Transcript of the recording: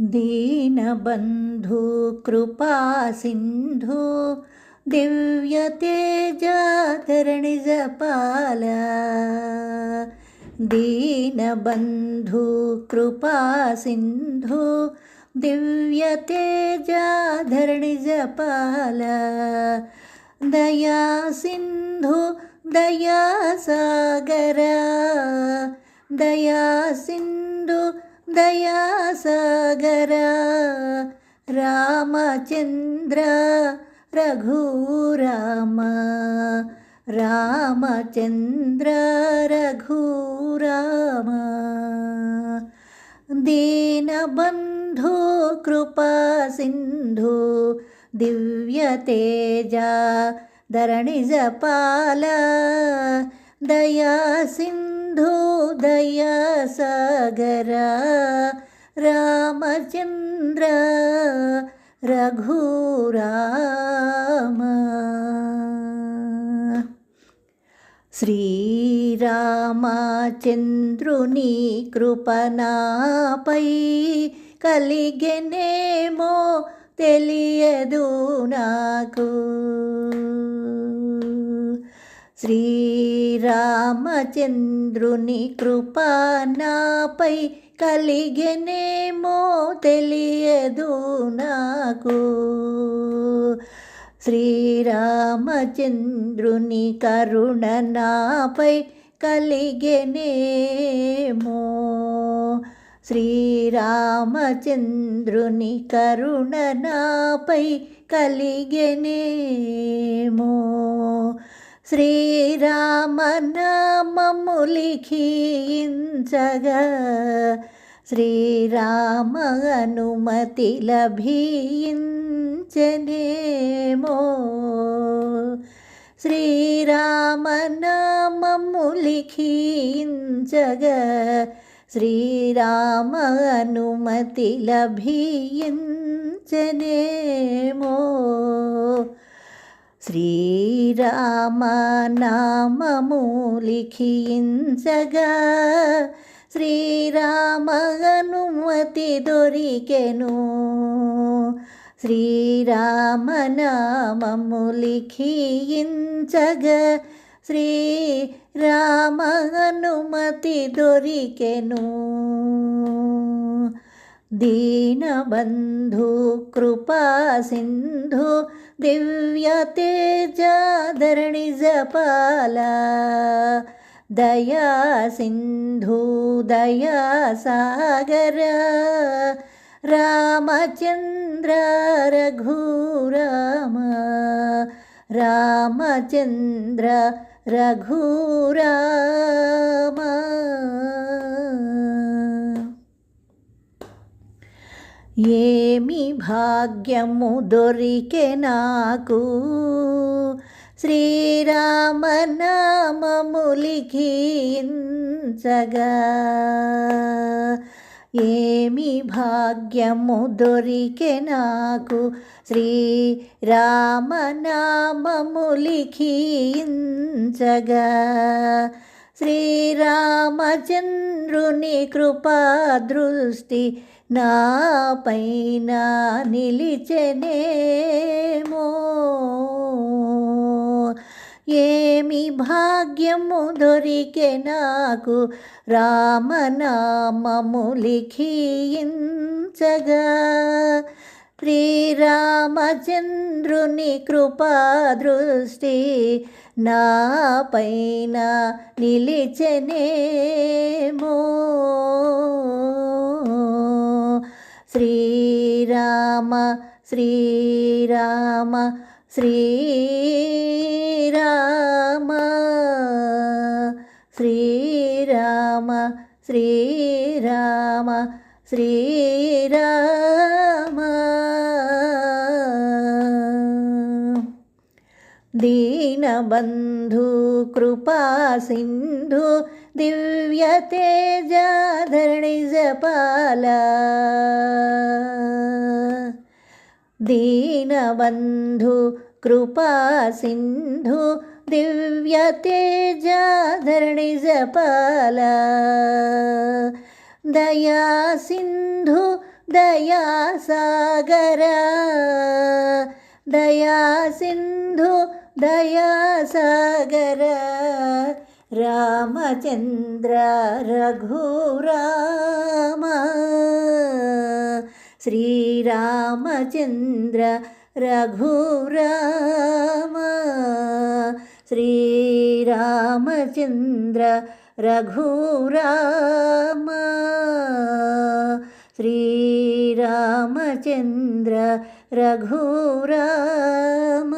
दीनबन्धु कृपासिन्धु दिव्यतेजाधरणिजपाल। दीनबन्धु कृपासिन्धु दिव्यतेजाधरणिजपाल। दया सिन्धु दयासागर। दया सिन्धु दयासागर रामचन्द्र रघुराम रामचन्द्र रघुराम। दीनबन्धु कृपासिन्धु दिव्यतेजा धरणिजपाल दया सिन्धु दया सागर रामचन्द्र रघुराम శ్రీరామచంద్రుని కృపనాపై కలిగెనేమో తెలియదు నాకు శ్రీరామచంద్రుని కృపనాపై కలిగెనేమో తెలియదు నాకు. శ్రీరామచంద్రుని కరుణ నాపై కలిగెనేమో. శ్రీరామచంద్రుని కరుణ నాపై కలిగెనేమో. శ్రీరామనామము లిఖించగా శ్రీరామ అనుమతి లభించనేమో శ్రీరామనామము లిఖించగా శ్రీరామ అనుమతి లభించనేమో శ్రీరామ లిఖించగా శ్రీరామ అనుమతి దొరికెను శ్రీరామ లిఖించగా శ్రీరామ అనుమతి దొరికెను दीनबन्धु कृपासिन्धु दिव्यतेजाधरणिजपाल दया सिन्धु दया सागर रामचन्द्र रघुराम। रामचन्द्र रघुराम ఏమి భాగ్యము దొరికే నాకు? శ్రీరామనామము లిఖించగా ఏమి భాగ్యము దొరికే నాకు? శ్రీరామనామము లిఖించగా శ్రీరామచంద్రుని కృపా దృష్టి నా పైన నిలిచెనేమో. ఏమి భాగ్యము దొరికే నాకు రామనామము లిఖించగా. శ్రీరామచంద్రుని కృపా దృష్టి నా పైన నిలిచెనేమో. శ్రీరామ శ్రీరామ శ్రీరామ శ్రీరామ శ్రీరామ శ్రీరామ दीनबन्धु कृपासिन्धु दिव्यतेजाधरणिजपाल दीनबन्धु कृपासिन्धु दिव्यतेजाधरणिजपाल दया सिन्धु दया सागर दया सिन्धु दया सागर रामचन्द्र रघुराम శ్రీరామచంద్ర రఘురామ. శ్రీరామచంద్ర రఘురామ. శ్రీరామచంద్ర రఘురామ.